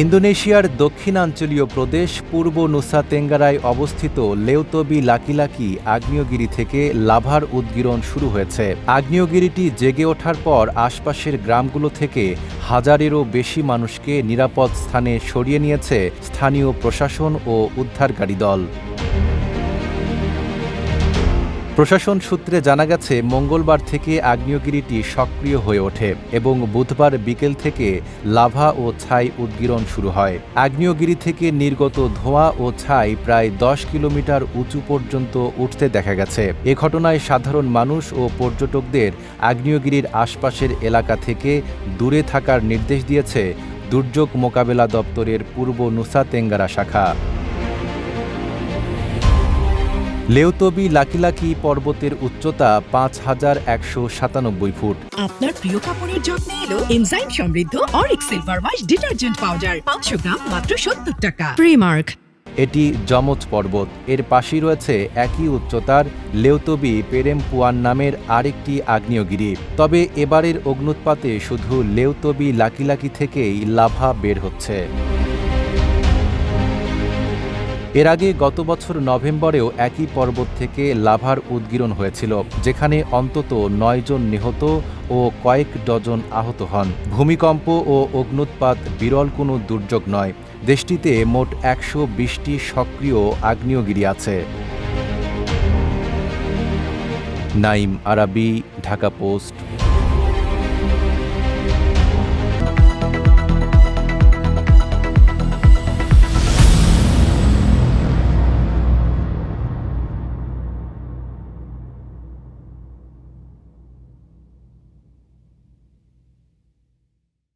ইন্দোনেশিয়ার দক্ষিণাঞ্চলীয় প্রদেশ পূর্ব নুসা তেঙ্গারায় অবস্থিত লেউতবি লাকিলাকি আগ্নেয়গিরি থেকে লাভার উদ্গিরণ শুরু হয়েছে। আগ্নেয়গিরিটি জেগে ওঠার পর আশপাশের গ্রামগুলো থেকে হাজারেরও বেশি মানুষকে নিরাপদ স্থানে সরিয়ে নিয়েছে স্থানীয় প্রশাসন ও উদ্ধারকারী দল। প্রশাসন সূত্রে জানা গেছে, মঙ্গলবার থেকে আগ্নেয়গিরিটি সক্রিয় হয়ে ওঠে এবং বুধবার বিকেল থেকে লাভা ও ছাই উদ্গীরণ শুরু হয়। আগ্নেয়গিরি থেকে নির্গত ধোঁয়া ও ছাই প্রায় দশ কিলোমিটার উঁচু পর্যন্ত উঠতে দেখা গেছে। এ ঘটনায় সাধারণ মানুষ ও পর্যটকদের আগ্নেয়গিরির আশপাশের এলাকা থেকে দূরে থাকার নির্দেশ দিয়েছে দুর্যোগ মোকাবেলা দপ্তরের পূর্ব নুসা তেঙ্গারা শাখা। লেউতবি লাকিলাকি পর্বতের উচ্চতা পাঁচ হাজার একশো সাতানব্বই ফুট। আপনার প্রিয় কাপড়ের যত্নে এলো এনজাইম সমৃদ্ধ অরিক সিলভার ওয়াশ ডিটারজেন্ট পাউডার। পাঁচশো গ্রাম মাত্র সত্তর টাকা। প্রিমার্ক এটি যমজ পর্বত। এর পাশেই রয়েছে একই উচ্চতার লেউতবি পেরেমপুয়ান নামের আরেকটি আগ্নেয়গিরি। তবে এবারের অগ্নুৎপাতে শুধু লেউতবি লাকিলাকি থেকেই লাভা বের হচ্ছে। এর আগে গত বছর নভেম্বরেও একই পর্বত থেকে লাভার উদ্গীরণ হয়েছিল, যেখানে অন্তত নয়জন নিহত ও কয়েক ডজন আহত হন। ভূমিকম্প ও অগ্নুৎপাত বিরল কোনো দুর্যোগ নয়। দেশটিতে মোট একশো বিশটি সক্রিয় আগ্নেয়গিরি আছে। নাইম আরাবি, ঢাকা পোস্ট।